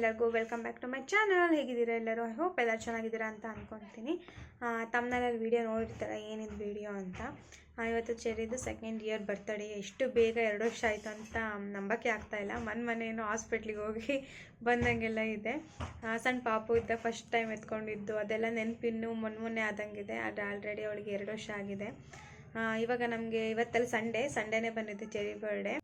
ಎಲ್ಲರಿಗೂ welcome back to my channel ಹೇಗಿದ್ದೀರಾ ಎಲ್ಲರೂ? ಐ ಹೋಪ್ ಎಲ್ಲ ಚೆನ್ನಾಗಿದ್ದೀರಾ ಅಂತ ಅಂದ್ಕೊತೀನಿ ತಮ್ಮನಲ್ಲಿ ವೀಡಿಯೋ ನೋಡಿರ್ತಾರೆ? ಏನಿದು ವೀಡಿಯೋ ಅಂತ? ಇವತ್ತು ಚೆರಿದು ಸೆಕೆಂಡ್ ಇಯರ್ ಬರ್ತಡೇ ಎಷ್ಟು ಬೇಗ ಎರಡು ವರ್ಷ ಆಯಿತು ಅಂತ ನಂಬಕ್ಕೆ ಆಗ್ತಾ ಇಲ್ಲ. ಮನ್ ಮನೇನೋ ಹಾಸ್ಪಿಟ್ಲಿಗೆ ಹೋಗಿ ಬಂದಂಗೆಲ್ಲ ಇದೆ. ಸಣ್ಣ ಪಾಪು ಇದ್ದ ಫಸ್ಟ್ ಟೈಮ್ ಎತ್ಕೊಂಡಿದ್ದು. ಅದೆಲ್ಲ ನೆನಪಿನ್ನು ಮೊನ್ನೆ ಮೊನ್ನೆ ಆದಂಗಿದೆ. ಅದು ಆಲ್ರೆಡಿ ಅವಳಿಗೆ ಎರಡು ವರ್ಷ ಆಗಿದೆ. ಇವಾಗ ನಮಗೆ ಇವತ್ತಲ್ಲಿ ಸಂಡೇ ಸಂಡೇನೇ ಬಂದಿದೆ ಚೆರಿ ಬರ್ಡೇ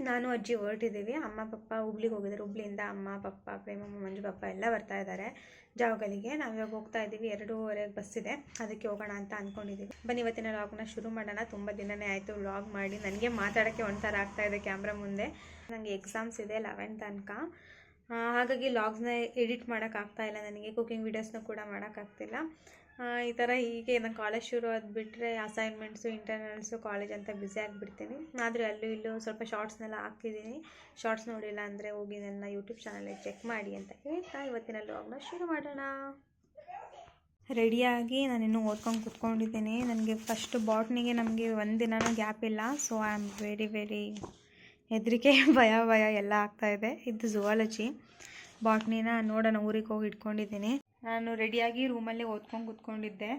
ನಾನು, ಅಜ್ಜಿ ಹೊರಟಿದ್ದೀವಿ. ಅಮ್ಮ, ಪಪ್ಪ ಹುಬ್ಳಿಗೆ ಹೋಗಿದ್ದಾರೆ. ಹುಬ್ಳಿಯಿಂದ ಅಮ್ಮ, ಪಪ್ಪ ಪ್ರೇಮಮ್ಮ ಮಂಜು, ಪಪ್ಪ ಎಲ್ಲ ಬರ್ತಾ ಇದ್ದಾರೆ ಜಾವಗಳಿಗೆ ನಾವು ಇವಾಗ ಹೋಗ್ತಾ ಇದ್ದೀವಿ. ಎರಡೂವರೆಗೆ ಬಸ್ ಇದೆ. ಅದಕ್ಕೆ ಹೋಗೋಣ ಅಂತ ಅಂದ್ಕೊಂಡಿದ್ದೀವಿ ಬನ್ನಿ, ಇವತ್ತಿನ ವ್ಲಾಗ್ನ ಶುರು ಮಾಡೋಣ. ತುಂಬ ದಿನನೇ ಆಯಿತು ವ್ಲಾಗ್ ಮಾಡಿ. ನನಗೆ ಮಾತಾಡೋಕ್ಕೆ ಒಂಥರ ಆಗ್ತಾ ಇದೆ ಕ್ಯಾಮ್ರಾ ಮುಂದೆ. ನನಗೆ ಎಕ್ಸಾಮ್ಸ್ ಇದೆ ಲೆವೆನ್ ತನಕ. ಹಾಗಾಗಿ ಲಾಗ್ಸ್ನ ಎಡಿಟ್ ಮಾಡೋಕ್ಕಾಗ್ತಾ ಇಲ್ಲ. ನನಗೆ ಕುಕಿಂಗ್ ವೀಡಿಯೋಸ್ನ ಕೂಡ ಮಾಡೋಕ್ಕಾಗ್ತಿಲ್ಲ ಈ ಥರ ಹೀಗೆ ನಾನು ಕಾಲೇಜ್ ಶುರು ಆದ್ಬಿಟ್ರೆ ಅಸೈನ್ಮೆಂಟ್ಸು ಇಂಟರ್ನಲ್ಸು ಕಾಲೇಜ್ ಅಂತ ಬ್ಯುಸಿ ಆಗಿಬಿಡ್ತೀನಿ. ಆದರೆ ಅಲ್ಲೂ ಇಲ್ಲೂ ಸ್ವಲ್ಪ ಶಾರ್ಟ್ಸ್ನೆಲ್ಲ ಹಾಕಿದ್ದೀನಿ. ಶಾರ್ಟ್ಸ್ ನೋಡಿಲ್ಲ ಅಂದರೆ ಹೋಗಿ ನನ್ನ ಯೂಟ್ಯೂಬ್ ಚಾನಲಲ್ಲಿ ಚೆಕ್ ಮಾಡಿ ಅಂತ ಹೇಳ್ತಾ ಇವತ್ತಿನ ಲಾಗ್ನ ಶುರು ಮಾಡೋಣ. ರೆಡಿಯಾಗಿ ನಾನಿನ್ನೂ ಓದ್ಕೊಂಡು ಕೂತ್ಕೊಂಡಿದ್ದೀನಿ. ನನಗೆ ಫಸ್ಟ್ ಬಾಟ್ನಿಗೆ ನಮಗೆ ಒಂದಿನನೂ ಗ್ಯಾಪ್ ಇಲ್ಲ. So I am very very ಹೆದರಿಕೆ, ಭಯ ಭಯ ಎಲ್ಲ ಆಗ್ತಾಯಿದೆ ಇದು. ಝುವಾಲಜಿ ಬಾಟ್ನಿನ ನೋಡೋಣ, ಊರಿಗೆ ಹೋಗಿ ಇಟ್ಕೊಂಡಿದ್ದೀನಿ. ನಾನು ರೆಡಿಯಾಗಿ ರೂಮಲ್ಲೇ ಓದ್ಕೊಂಡು ಕೂತ್ಕೊಂಡಿದ್ದೆ.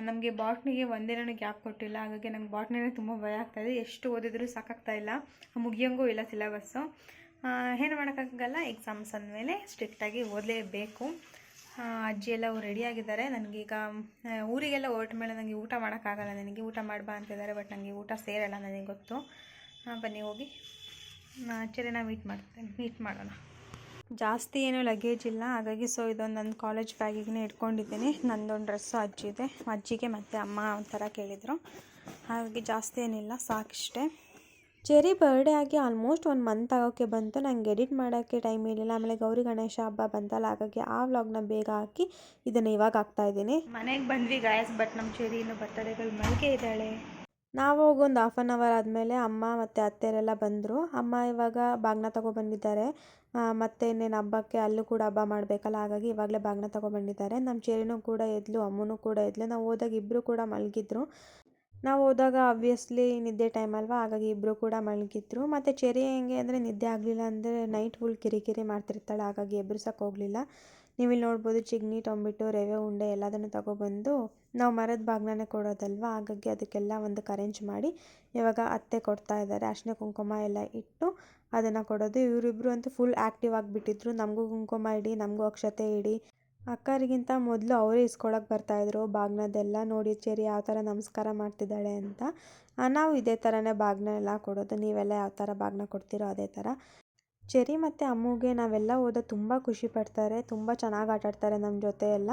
ನಮಗೆ ಬಾಟ್ನಿಗೆ ಒಂದಿನೂ ಗ್ಯಾಪ್ ಕೊಟ್ಟಿಲ್ಲ. ಹಾಗಾಗಿ ನಂಗೆ ಬಾಟ್ನೇ ತುಂಬ ಭಯ ಆಗ್ತಾಯಿದೆ ಎಷ್ಟು ಓದಿದ್ರೂ ಸಾಕಾಗ್ತಾ ಇಲ್ಲ. ಮುಗಿಯೋಂಗೂ ಇಲ್ಲ ಸಿಲೆಬಸ್ಸು. ಏನು ಮಾಡೋಕ್ಕಾಗಲ್ಲ. ಎಕ್ಸಾಮ್ಸ್ ಅಂದಮೇಲೆ ಸ್ಟ್ರಿಕ್ಟಾಗಿ ಓದಲೇಬೇಕು. ಅಜ್ಜಿ ಎಲ್ಲ ರೆಡಿಯಾಗಿದ್ದಾರೆ. ನನಗೀಗ ಊರಿಗೆಲ್ಲ ಹೊರಟ ಮೇಲೆ ನನಗೆ ಊಟ ಮಾಡೋಕ್ಕಾಗಲ್ಲ. ನನಗೆ ಊಟ ಮಾಡಬಾ ಅಂತಿದ್ದಾರೆ, ಬಟ್ ನನಗೆ ಊಟ ಸೇರಲ್ಲ ನನಗೆ ಗೊತ್ತು. ಬನ್ನಿ ಹೋಗಿ. ಅಚ್ಚರಿನ ಮೀಟ್ ಮಾಡ್ತೇನೆ. ಮೀಟ್ ಮಾಡೋಣ. ಜಾಸ್ತಿ ಏನೂ ಲಗೇಜ್ ಇಲ್ಲ. ಹಾಗಾಗಿ ಸೊ ಇದೊಂದು ನನ್ನ ಕಾಲೇಜ್ ಬ್ಯಾಗಿಗೆ ಇಟ್ಕೊಂಡಿದ್ದೀನಿ. ನಂದೊಂದು ಡ್ರೆಸ್ಸು ಅಜ್ಜಿದೆ. ಅಜ್ಜಿಗೆ ಮತ್ತು ಅಮ್ಮ ಒಂಥರ ಕೇಳಿದರು. ಹಾಗಾಗಿ ಜಾಸ್ತಿ ಏನಿಲ್ಲ ಸಾಕಿಷ್ಟೇ. ಚೆರಿ ಬರ್ಡೇ ಆಗಿ ಆಲ್ಮೋಸ್ಟ್ ಒಂದು ಮಂತ್ ಆಗೋಕ್ಕೆ ಬಂತು. ನಂಗೆ ಎಡಿಟ್ ಮಾಡೋಕ್ಕೆ ಟೈಮ್ ಇರಲಿಲ್ಲ. ಆಮೇಲೆ ಗೌರಿ ಗಣೇಶ ಹಬ್ಬ ಬಂತಲ್ಲ ಹಾಗಾಗಿ ಆ ವ್ಲಾಗ್ನ ಬೇಗ ಹಾಕಿ ಇದನ್ನು ಇವಾಗ ಹಾಕ್ತಾ ಇದ್ದೀನಿ. ಮನೆಗೆ ಬಂದ್ವಿ ಗಾಯಸ್ ಬಟ್ ನಮ್ಮ ಚೆರಿ ಇನ್ನು ಬರ್ತಡೆಗಳು ಮಲ್ಗೆ ಇದ್ದಾಳೆ. ನಾವು ಹೋಗೊಂದು ಹಾಫ್ ಆನ್ ಅವರ್ ಆದಮೇಲೆ ಅಮ್ಮ ಮತ್ತು ಅತ್ತೆಯರೆಲ್ಲ ಬಂದರು. ಅಮ್ಮ ಇವಾಗ ಬಾಗ್ನ ತಗೊಬಂದಿದ್ದಾರೆ ಮತ್ತೆ ಇನ್ನೇನು ಹಬ್ಬಕ್ಕೆ ಅಲ್ಲೂ ಕೂಡ ಹಬ್ಬ ಮಾಡಬೇಕಲ್ಲ, ಹಾಗಾಗಿ ಇವಾಗಲೇ ಬಾಗ್ನ ತಗೊಬಂದಿದ್ದಾರೆ ನಮ್ಮ ಚೇರಿನೂ ಕೂಡ ಎದ್ಲು, ಅಮ್ಮನೂ ಕೂಡ ಎದ್ಲು. ನಾವು ಹೋದಾಗ ಇಬ್ಬರು ಕೂಡ ಮಲಗಿದ್ರು. ನಾವು ಹೋದಾಗ ಆಬ್ವಿಯಸ್ಲಿ ನಿದ್ದೆ ಟೈಮ್ ಅಲ್ವಾ, ಹಾಗಾಗಿ ಇಬ್ಬರು ಕೂಡ ಮಲಗಿದ್ರು. ಮತ್ತು ಚೆರಿ ಹೆಂಗೆ ಅಂದರೆ ನಿದ್ದೆ ಆಗಲಿಲ್ಲ ಅಂದರೆ ನೈಟ್ ಫುಲ್ ಕಿರಿಕಿರಿ ಮಾಡ್ತಿರ್ತಾಳೆ, ಹಾಗಾಗಿ ಎಬ್ರಿಸೋಕೆ ಹೋಗಲಿಲ್ಲ. ನೀವು ಇಲ್ಲಿ ನೋಡ್ಬೋದು ಚಿಗ್ನಿ, ಟೊಮೆಟೊ, ರವೆ, ಉಂಡೆ ಎಲ್ಲದನ್ನು ತಗೊಬಂದು ನಾವು ಮರದ ಬಾಗ್ನನೇ ಕೊಡೋದಲ್ವಾ? ಹಾಗಾಗಿ ಅದಕ್ಕೆಲ್ಲ ಒಂದು ಅರೇಂಜ್ ಮಾಡಿ ಇವಾಗ ಅತ್ತೆ ಕೊಡ್ತಾ ಇದ್ದಾರೆ ಅರ್ಶಿನ ಕುಂಕುಮ ಎಲ್ಲ ಇಟ್ಟು ಅದನ್ನು ಕೊಡೋದು. ಇವರಿಬ್ಬರು ಅಂತೂ ಫುಲ್ ಆ್ಯಕ್ಟಿವ್ ಆಗಿಬಿಟ್ಟಿದ್ರು. ನಮಗೂ ಕುಂಕುಮ ಇಡಿ, ನಮಗೂ ಅಕ್ಷತೆ ಇಡಿ. ಅಕ್ಕರಿಗಿಂತ ಮೊದಲು ಅವರೇ ಇಸ್ಕೊಳಕ್ಕೆ ಬರ್ತಾಯಿದ್ರು ಬಾಗ್ನದೆಲ್ಲ ನೋಡಿ, ಚೇರಿ, ಯಾವ ಥರ ನಮಸ್ಕಾರ ಮಾಡ್ತಿದ್ದಾಳೆ ಅಂತ. ನಾವು ಇದೇ ಥರನೇ ಬಾಗ್ನ ಎಲ್ಲ ಕೊಡೋದು. ನೀವೆಲ್ಲ ಯಾವ ಥರ ಬಾಗ್ನ ಕೊಡ್ತೀರೋ ಅದೇ ಥರ ಚೆರಿ ಮತ್ತು ಅಮ್ಮುಗೆ ನಾವೆಲ್ಲ ಹೋದಾಗ ತುಂಬ ಖುಷಿ ಪಡ್ತಾರೆ, ತುಂಬ ಚೆನ್ನಾಗಿ ಆಟಾಡ್ತಾರೆ ನಮ್ಮ ಜೊತೆ ಎಲ್ಲ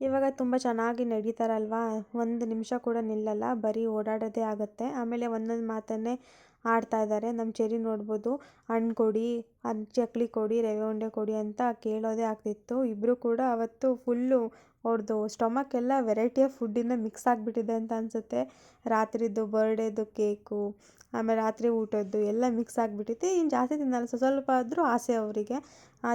ಇವಾಗ ತುಂಬ ಚೆನ್ನಾಗಿ ನಡೀತಾರಲ್ವಾ? ಒಂದು ನಿಮಿಷ ಕೂಡ ನಿಲ್ಲಲ್ಲ, ಬರೀ ಓಡಾಡೋದೇ ಆಗುತ್ತೆ. ಆಮೇಲೆ ಒಂದೊಂದು ಮಾತನ್ನೇ ಆಡ್ತಾ ಇದ್ದಾರೆ ನಮ್ಮ ಚೆರಿ ನೋಡ್ಬೋದು, ಹಣ್ಣು ಕೊಡಿ ಅನ್ ಚಕ್ಲಿ ಕೊಡಿ, ರವೆ ಉಂಡೆ ಕೊಡಿ ಅಂತ ಕೇಳೋದೇ ಆಗ್ತಿತ್ತು. ಇಬ್ಬರು ಕೂಡ ಅವತ್ತು ಫುಲ್ಲು ಅವ್ರದ್ದು ಸ್ಟೊಮಕ್ ಎಲ್ಲ ವೆರೈಟಿ ಆಫ್ ಫುಡ್ಡಿಂದ ಮಿಕ್ಸ್ ಆಗಿಬಿಟ್ಟಿದೆ ಅಂತ ಅನಿಸುತ್ತೆ. ರಾತ್ರಿದು ಬರ್ಡೇದು ಕೇಕು ಆಮೇಲೆ ರಾತ್ರಿ ಊಟದ್ದು ಎಲ್ಲ ಮಿಕ್ಸ್ ಆಗಿಬಿಟ್ಟಿತ್ತು ಇನ್ನು ಜಾಸ್ತಿ ತಿನ್ನಲ್ಲ ಸ್ವಲ್ಪ ಸ್ವಲ್ಪ ಆದರೂ ಆಸೆ ಅವರಿಗೆ.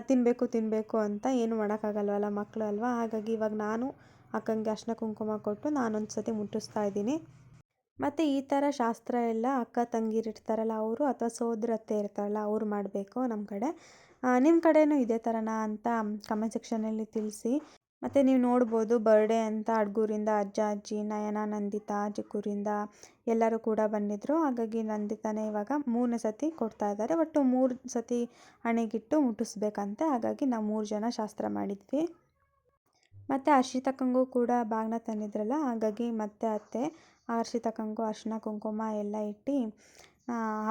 ತಿನ್ನಬೇಕು ತಿನ್ನಬೇಕು ಅಂತ ಏನು ಮಾಡೋಕ್ಕಾಗಲ್ವಲ್ಲ ಮಕ್ಕಳು ಅಲ್ವಾ? ಹಾಗಾಗಿ ಇವಾಗ ನಾನು ಅಕ್ಕಂಗೆ ಅರ್ಶಿನ ಕುಂಕುಮ ಕೊಟ್ಟು ನಾನೊಂದು ಸತಿ ಮುಟ್ಟಿಸ್ತಾ ಇದ್ದೀನಿ. ಮತ್ತು ಈ ಥರ ಶಾಸ್ತ್ರ ಎಲ್ಲ ಅಕ್ಕ, ತಂಗಿರು ಇರ್ತಾರಲ್ಲ ಅವರು ಅಥವಾ ಸೋದರತ್ತೆ ಇರ್ತಾರಲ್ಲ ಅವ್ರು ಮಾಡಬೇಕು ನಮ್ಮ ಕಡೆ. ನಿಮ್ಮ ಕಡೆಯೂ ಇದೇ ಥರನಾ ಅಂತ ಕಮೆಂಟ್ ಸೆಕ್ಷನಲ್ಲಿ ತಿಳಿಸಿ. ಮತ್ತು ನೀವು ನೋಡ್ಬೋದು ಬರ್ಡೇ ಅಂತ ಅಡ್ಗೂರಿಂದ ಅಜ್ಜ, ಅಜ್ಜಿ, ನಯನ, ನಂದಿತಾ ಚಿಕ್ಕೂರಿಂದ ಎಲ್ಲರೂ ಕೂಡ ಬಂದಿದ್ದರು ಹಾಗಾಗಿ ನಂದಿತಾನೇ ಇವಾಗ ಮೂರನೇ ಸತಿ ಕೊಡ್ತಾ ಇದ್ದಾರೆ. ಒಟ್ಟು ಮೂರು ಸತಿ ಹಣೆಗಿಟ್ಟು ಮುಟ್ಟಿಸ್ಬೇಕಂತೆ. ಹಾಗಾಗಿ ನಾವು ಮೂರು ಜನ ಶಾಸ್ತ್ರ ಮಾಡಿದ್ವಿ. ಮತ್ತು ಹರ್ಷಿತಕ್ಕಂಗೂ ಕೂಡ ಬಾಗ್ನ ತಂದಿದ್ರಲ್ಲ, ಹಾಗಾಗಿ ಮತ್ತೆ ಅತ್ತೆ ಹರ್ಷಿತಕ್ಕಂಗೂ ಅರ್ಶಿನ ಕುಂಕುಮ ಎಲ್ಲ ಇಟ್ಟು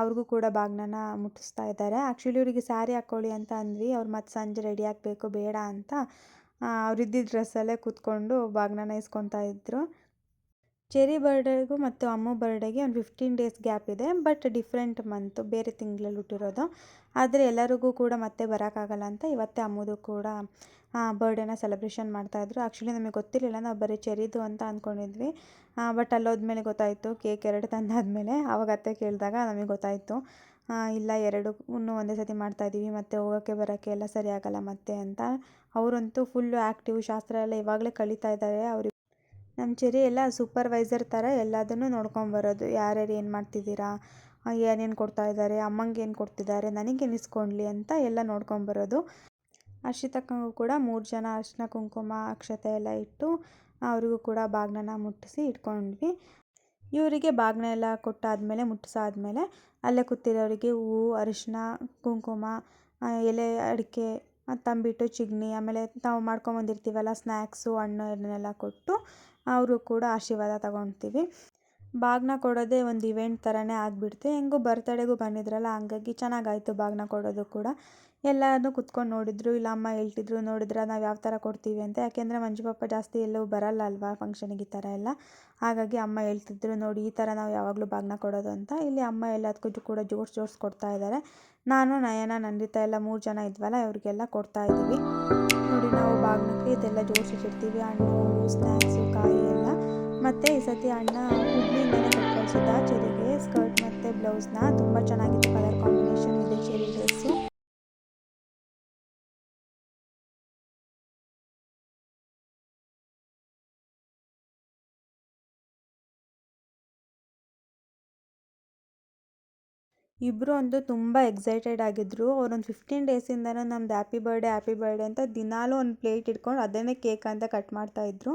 ಅವ್ರಿಗೂ ಕೂಡ ಬಾಗ್ನನ ಮುಟ್ಟಿಸ್ತಾ ಇದ್ದಾರೆ. ಆ್ಯಕ್ಚುಲಿ ಇವರಿಗೆ ಸ್ಯಾರಿ ಹಾಕ್ಕೊಳ್ಳಿ ಅಂತ ಅಂದ್ವಿ. ಅವ್ರು ಮತ್ತೆ ಸಂಜೆ ರೆಡಿ ಆಗಬೇಕು, ಬೇಡ ಅಂತ. ಅವರಿದ್ದ ಡ್ರೆಸ್ಸಲ್ಲೇ ಕೂತ್ಕೊಂಡು ಬಾಗ್ನನ ಇಸ್ಕೊತಾ ಇದ್ದರು ಚೆರಿ ಬರ್ಡೇಗೂ ಮತ್ತು ಅಮ್ಮು ಬರ್ಡೇಗೆ ಒಂದು ಫಿಫ್ಟೀನ್ ಡೇಸ್ ಗ್ಯಾಪ್ ಇದೆ ಬಟ್ ಡಿಫ್ರೆಂಟ್ ಮಂತು ಬೇರೆ ತಿಂಗಳಲ್ಲಿ ಹುಟ್ಟಿರೋದು. ಆದರೆ ಎಲ್ಲರಿಗೂ ಕೂಡ ಮತ್ತೆ ಬರೋಕ್ಕಾಗಲ್ಲ ಅಂತ ಇವತ್ತೇ ಅಮ್ಮದು ಕೂಡ ಬರ್ಡೇನ ಸೆಲೆಬ್ರೇಷನ್ ಮಾಡ್ತಾಯಿದ್ರು ಆ್ಯಕ್ಚುಲಿ ನಮಗೆ ಗೊತ್ತಿರಲಿಲ್ಲ, ನಾವು ಬರೀ ಚೆರಿದು ಅಂತ ಅಂದ್ಕೊಂಡಿದ್ವಿ ಬಟ್ ಅಲ್ಲೋದ್ಮೇಲೆ ಗೊತ್ತಾಯಿತು ಕೇಕ್ ಎರಡು ತಂದಾದಮೇಲೆ. ಆವಾಗ ಅತ್ತೆ ಕೇಳಿದಾಗ ನಮಗೆ ಗೊತ್ತಾಯಿತು ಇಲ್ಲ ಎರಡು ಒಂದೇ ಸತಿ ಮಾಡ್ತಾಯಿದ್ದೀವಿ ಮತ್ತು ಹೋಗೋಕ್ಕೆ ಬರೋಕ್ಕೆ ಎಲ್ಲ ಸರಿ ಆಗೋಲ್ಲ ಮತ್ತೆ ಅಂತ. ಅವರಂತೂ ಫುಲ್ಲು ಆ್ಯಕ್ಟಿವ್ ಶಾಸ್ತ್ರ ಎಲ್ಲ ಇವಾಗಲೇ ಕಲಿತಾ ಇದ್ದಾರೆ. ಅವ್ರಿಗೆ ನಮ್ಮ ಚೆರಿ ಎಲ್ಲ ಸೂಪರ್ವೈಸರ್ ಥರ ಎಲ್ಲದನ್ನು ನೋಡ್ಕೊಂಬರೋದು ಯಾರ್ಯಾರು ಏನು ಮಾಡ್ತಿದ್ದೀರಾ? ಏನೇನು ಕೊಡ್ತಾ ಇದ್ದಾರೆ? ಅಮ್ಮಂಗೆ ಏನು ಕೊಡ್ತಿದ್ದಾರೆ? ನನಗೆ ಇಸ್ಕೊಂಡ್ಲಿ ಅಂತ ಎಲ್ಲ ನೋಡ್ಕೊಂಬರೋದು ಅರ್ಷಿತಕ್ಕಂಗೂ ಕೂಡ ಮೂರು ಜನ ಅರ್ಶಿನ ಕುಂಕುಮ, ಅಕ್ಷತೆ ಎಲ್ಲ ಇಟ್ಟು ಅವ್ರಿಗೂ ಕೂಡ ಬಾಗ್ನನ ಮುಟ್ಟಿಸಿ ಇಟ್ಕೊಂಡ್ವಿ. ಇವರಿಗೆ ಬಾಗ್ನ ಎಲ್ಲ ಕೊಟ್ಟಾದಮೇಲೆ, ಮುಟ್ಟಿಸಾದ್ಮೇಲೆ ಅಲ್ಲೇ ಕೂತಿರೋರಿಗೆ ಹೂವು ಅರಿಶಿನ, ಕುಂಕುಮ ಎಲೆ, ಅಡಿಕೆ ತಂಬಿಟ್ಟು ಚಿಗ್ನಿ, ಆಮೇಲೆ ನಾವು ಮಾಡ್ಕೊಂಬಂದಿರ್ತೀವಲ್ಲ ಸ್ನ್ಯಾಕ್ಸು ಹಣ್ಣು ಇದನ್ನೆಲ್ಲ ಕೊಟ್ಟು ಅವರು ಕೂಡ ಆಶೀರ್ವಾದ ತಗೊತೀವಿ. ಬಾಗ್ನ ಕೊಡೋದೇ ಒಂದು ಇವೆಂಟ್ ಥರನೇ ಆಗಿಬಿಡ್ತು. ಹೆಂಗೂ ಬರ್ತಡೇಗೂ ಬಂದಿದ್ರಲ್ಲ, ಹಂಗಾಗಿ ಚೆನ್ನಾಗಾಯ್ತು ಬಾಗ್ನ ಕೊಡೋದು ಕೂಡ. ಎಲ್ಲನೂ ಕುತ್ಕೊಂಡು ನೋಡಿದ್ರು, ಇಲ್ಲ ಅಮ್ಮ ಹೇಳ್ತಿದ್ರು ನೋಡಿದ್ರೆ ನಾವು ಯಾವ ಥರ ಕೊಡ್ತೀವಿ ಅಂತ. ಯಾಕೆಂದರೆ ಮಂಜು ಪಾಪ ಜಾಸ್ತಿ ಎಲ್ಲೂ ಬರಲ್ಲ ಅಲ್ವಾ ಫಂಕ್ಷನಿಗೆ ಈ ಥರ ಎಲ್ಲ. ಹಾಗಾಗಿ ಅಮ್ಮ ಹೇಳ್ತಿದ್ರು ನೋಡಿ ಈ ಥರ ನಾವು ಯಾವಾಗಲೂ ಬಾಗ್ನ ಕೊಡೋದು ಅಂತ. ಇಲ್ಲಿ ಅಮ್ಮ ಎಲ್ಲದಕ್ಕೂ ಕೂಡ ಜೋಡ್ಸಿ ಜೋಡ್ಸಿ ಕೊಡ್ತಾ ಇದ್ದಾರೆ ನಾನು, ನಯನ, ನಂದಿತ ಎಲ್ಲ ಮೂರು ಜನ ಇದ್ವಲ್ಲ ಇವ್ರಿಗೆಲ್ಲ ಕೊಡ್ತಾ ಇದ್ದೀವಿ. ನೋಡಿ ನಾವು ಬಾಗ್ನಕ್ಕೆ ಇದೆಲ್ಲ ಜೋಡಿಸಿಟ್ಟಿರ್ತೀವಿ ಹಣ್ಣು ಸ್ನ್ಯಾಕ್ಸು ಕಾಯಿ ಎಲ್ಲ. ಮತ್ತು ಈ ಸತಿ ಅಣ್ಣ ಹುಬ್ಳಿಯಿಂದನೇ ಕೊಟ್ಟು ಕಳಿಸಿದ್ದ ಚೆರಿಗೆ ಸ್ಕರ್ಟ್ ಮತ್ತು ಬ್ಲೌಸ್ನ ತುಂಬ ಚೆನ್ನಾಗಿತ್ತು ಕಲರ್ ಕಾಂಬಿನೇಷನ್ ಇದೆ, ಚೆರಿ ಡ್ರೆಸ್ಸು ಇಬ್ಬರು ಅಂತೂ ತುಂಬ ಎಕ್ಸೈಟೆಡ್ ಆಗಿದ್ದರು ಅವ್ರೊಂದು ಫಿಫ್ಟೀನ್ ಡೇಸಿಂದನೂ ನಮ್ದು ಹ್ಯಾಪಿ ಬರ್ಡೇ ಹ್ಯಾಪಿ ಬರ್ಡೇ ಅಂತ ದಿನಾಲೂ ಒಂದು ಪ್ಲೇಟ್ ಇಟ್ಕೊಂಡು ಅದನ್ನೇ ಕೇಕ್ ಅಂತ ಕಟ್ ಮಾಡ್ತಾಯಿದ್ರು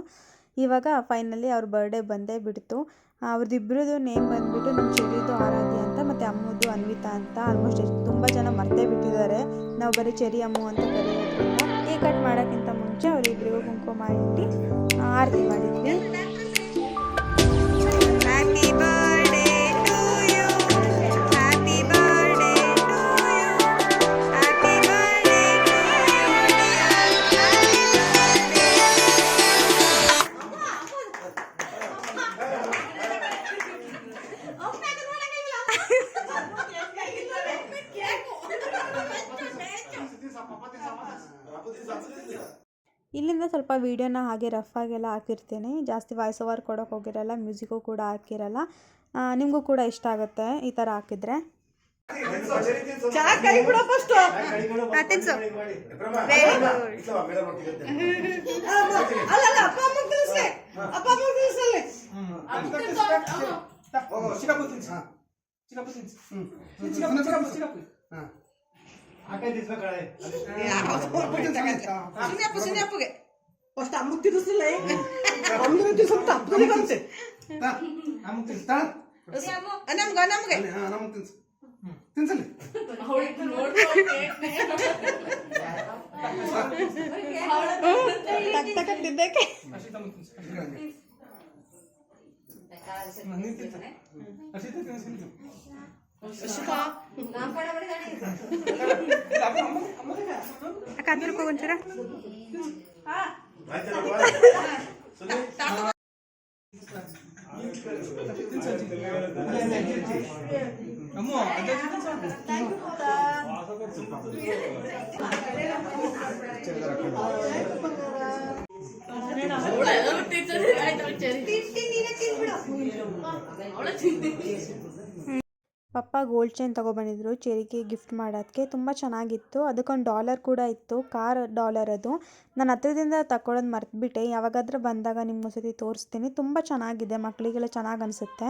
ಇವಾಗ ಫೈನಲಿ ಅವ್ರ ಬರ್ಡೇ ಬಂದೇ ಬಿಡ್ತು. ಅವ್ರದ್ದಿಬ್ರದ್ದು ನೇಮ್ ಬಂದುಬಿಟ್ಟು ನಮ್ಮ ಚೆರಿದು ಆರಾಧ್ಯ ಅಂತ, ಮತ್ತು ಅಮ್ಮದು ಅನ್ವಿತಾ ಅಂತ ಆಲ್ಮೋಸ್ಟ್ ತುಂಬ ಜನ ಮರ್ತೇ ಬಿಟ್ಟಿದ್ದಾರೆ. ನಾವು ಬರೀ ಚೆರಿ ಅಮ್ಮು ಅಂತ ಕರೆಯೋದ್ರಿಂದ ಕೇಕ್ ಕಟ್ ಮಾಡೋಕ್ಕಿಂತ ಮುಂಚೆ ಅವರಿಬ್ಬರಿಗೂ ಕುಂಕುಮ ಇಟ್ಟು ಆರತಿ ಮಾಡಿದ್ವಿ. ಇಲ್ಲಿಂದ ಸ್ವಲ್ಪ ವೀಡಿಯೋನ ಹಾಗೆ ರಫ್ ಆಗೆಲ್ಲ ಹಾಕಿರ್ತೀನಿ. ಜಾಸ್ತಿ ವಾಯ್ಸ್ ಓವರ್ ಕೊಡೋಕೆ ಹೋಗಿರಲ್ಲ ಮ್ಯೂಸಿಕ್ಕು ಕೂಡ ಹಾಕಿರಲ್ಲ. ನಿಮಗೂ ಕೂಡ ಇಷ್ಟ ಆಗುತ್ತೆ ಈ ಥರ ಹಾಕಿದ್ರೆ. ಕೈ ಬಿಡೋ ಫಸ್ಟ್ ತಿನ್ಸು ಅಲ್ಲಲ್ಲ ಅಪ್ಪ ಅಮ್ಮ ತಿನ್ಸ್ಲೆ ಅಪ್ಪ ಅಮ್ಮ ತಿನ್ಸಲ್ಲಿ ಸುನಿಯಪ್ಪ ಸುನಿಯಪ್ಪಗೆ ಫಸ್ಟ್ ಅಮ್ಮ ತಿನ್ನಿಸ್ಲಿಲ್ಲ ಅಮ್ಮನ ತಿನ್ಸ್ಬಿಟ್ಟು ಅಪ್ಪನಿಗೆ ಬಂತೆ ನಮ್ಗ ಪಪ್ಪ ಗೋಲ್ಡ್ ಚೈನ್ ತೊಗೊಬಂದಿದ್ರು ಚೆರಿಗೆ ಗಿಫ್ಟ್ ಮಾಡೋದಕ್ಕೆ ತುಂಬ ಚೆನ್ನಾಗಿತ್ತು. ಅದಕ್ಕೊಂದು ಡಾಲರ್ ಕೂಡ ಇತ್ತು ಕಾರ್ ಡಾಲರ್ ಅದು. ನಾನು ಹತ್ರದಿಂದ ತಗೊಳ್ಳೋದು ಮರ್ತುಬಿಟ್ಟೆ. ಯಾವಾಗಾದ್ರೂ ಬಂದಾಗ ನಿಮ್ಗೆ ಒಂದ್ಸತಿ ತೋರಿಸ್ತೀನಿ. ತುಂಬ ಚೆನ್ನಾಗಿದೆ ಮಕ್ಕಳಿಗೆಲ್ಲ ಚೆನ್ನಾಗಿ ಅನಿಸುತ್ತೆ.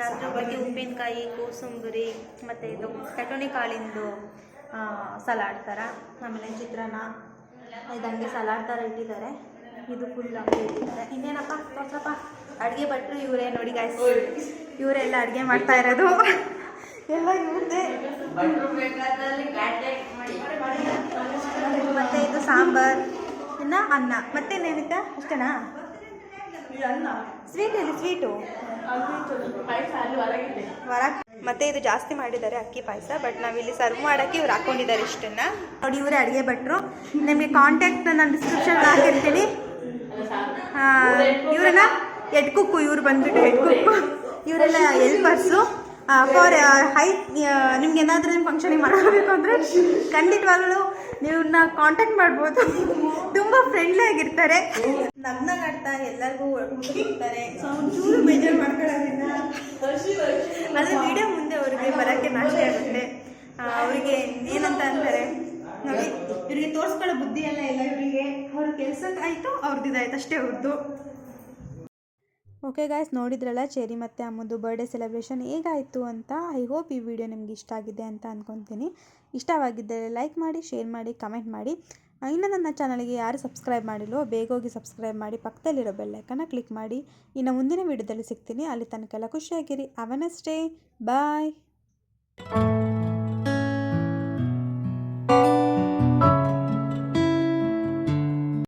ರಾತ್ರಿ ಬಗ್ಗೆ ಉಪ್ಪಿನಕಾಯಿ, ಕೋಸಂಬರಿ, ಮತ್ತು ಇದು ಕಟೋಣಿ ಕಾಳಿಂದು ಸಲಾಡ್ ಥರ ಆಮೇಲೆ ಚಿತ್ರಾನ್ನ ಇದಂಗೆ ಸಲಾಡ್ ಥರ ಇಟ್ಟಿದ್ದಾರೆ. ಇದು ಫುಲ್ ಇಟ್ಟಿದ್ದಾರೆ. ಇನ್ನೇನಪ್ಪ? ತೋರ್ಸಪ್ಪ. ಅಡುಗೆ ಭಟ್ರು ಇವರೇ ನೋಡಿ ಗಾಯ್ಸ್ ಇವರೆಲ್ಲ ಅಡುಗೆ ಮಾಡ್ತಾ ಇರೋದು. ಎಲ್ಲ ಇವ್ರದ್ದೇ ಮತ್ತೆ ಇದು ಸಾಂಬಾರ್ ಇನ್ನ ಅನ್ನ. ಮತ್ತೆ ನೇಮಿತ ಅಷ್ಟೇನಾ? ಸ್ವೀಟ್ ಇಲ್ಲಿ ಸ್ವೀಟು ವರ ಮತ್ತೆ ಇದು ಜಾಸ್ತಿ ಮಾಡಿದ್ದಾರೆ ಅಕ್ಕಿ ಪಾಯಸ ಬಟ್ ನಾವಿಲ್ಲಿ ಸರ್ವ್ ಮಾಡೋಕ್ಕೆ ಇವ್ರು ಹಾಕೊಂಡಿದ್ದಾರೆ ಇಷ್ಟನ್ನ. ನೋಡಿ ಇವರೇ ಅಡುಗೆ ಭಟ್ರು. ನಿಮಗೆ ಕಾಂಟ್ಯಾಕ್ಟ್ ನಾನು ಡಿಸ್ಕ್ರಿಪ್ಷನ್ ಹಾಕಿರ್ತೀನಿ. ಇವರನ್ನ ಹೆಡ್ ಕುಕ್ಕು ಇವ್ರು ಬಂದ್ಬಿಟ್ಟು ಹೆಡ್ ಕುಕ್ಕು ಇವರೆಲ್ಲ ಹೆಲ್ಪರ್ಸು ಫಾರ್ ಹೈ ನಿಮ್ಗೆ ಏನಾದರೂ ನಿಮ್ಮ ಫಂಕ್ಷನಿಗೆ ಮಾಡಬೇಕು ಅಂದರೆ ಖಂಡಿತವಾಗಲೂ ನೀವನ್ನ ಕಾಂಟ್ಯಾಕ್ಟ್ ಮಾಡ್ಬೋದು. ತುಂಬ ಫ್ರೆಂಡ್ಲಿ ಆಗಿರ್ತಾರೆ. ನಗ್ನಗಾಡ್ತಾ ಎಲ್ಲರಿಗೂ ಕೊಡ್ತಾರೆ ಸೊ ಚೂರು ಬೇಜಾರು ಮಾಡ್ಕೊಳ್ಳೋದ್ರಿಂದ ಅದೇ ವಿಡಿಯೋ ಮುಂದೆ ಅವ್ರಿಗೆ ಬರೋಕ್ಕೆ ನಾಶ ಆಗುತ್ತೆ. ಅವರಿಗೆ ಏನಂತ ಅಂತಾರೆ? ನೋಡಿ, ಇವರಿಗೆ ತೋರಿಸ್ಕೊಳ್ಳೋ ಬುದ್ಧಿ ಎಲ್ಲ ಇಲ್ಲ ಇವರಿಗೆ. ಅವ್ರ ಕೆಲಸಕ್ಕಾಯ್ತು ಅವ್ರದ್ದು ಇದಾಯ್ತು ಅಷ್ಟೇ ಅವ್ರದ್ದು ಓಕೆ ಗಾಯ್ಸ್ ನೋಡಿದ್ರಲ್ಲ ಚೇರಿ ಮತ್ತು ಅಮ್ಮದು ಬರ್ಡೇ ಸೆಲೆಬ್ರೇಷನ್ ಹೇಗಾಯಿತು ಅಂತ? ಐ ಹೋಪ್ ಈ ವಿಡಿಯೋ ನಿಮ್ಗೆ ಇಷ್ಟ ಆಗಿದೆ ಅಂತ ಅಂದ್ಕೊತೀನಿ ಇಷ್ಟವಾಗಿದ್ದರೆ ಲೈಕ್ ಮಾಡಿ ಶೇರ್ ಮಾಡಿ ಕಮೆಂಟ್ ಮಾಡಿ. ಇನ್ನು ನನ್ನ ಚಾನಲ್ಗೆ ಯಾರು ಸಬ್ಸ್ಕ್ರೈಬ್ ಮಾಡಿಲ್ಲೋ ಬೇಗ ಹೋಗಿ ಸಬ್ಸ್ಕ್ರೈಬ್ ಮಾಡಿ, ಪಕ್ಕದಲ್ಲಿರೋ ಬೆಲ್ಲೈಕನ್ನ ಕ್ಲಿಕ್ ಮಾಡಿ. ಇನ್ನು ಮುಂದಿನ ವಿಡಿಯೋದಲ್ಲಿ ಸಿಗ್ತೀನಿ. ಅಲ್ಲಿ ತನಕೆಲ್ಲ ಖುಷಿಯಾಗಿರಿ. ಅವನಸ್ಟೇ ಬಾಯ್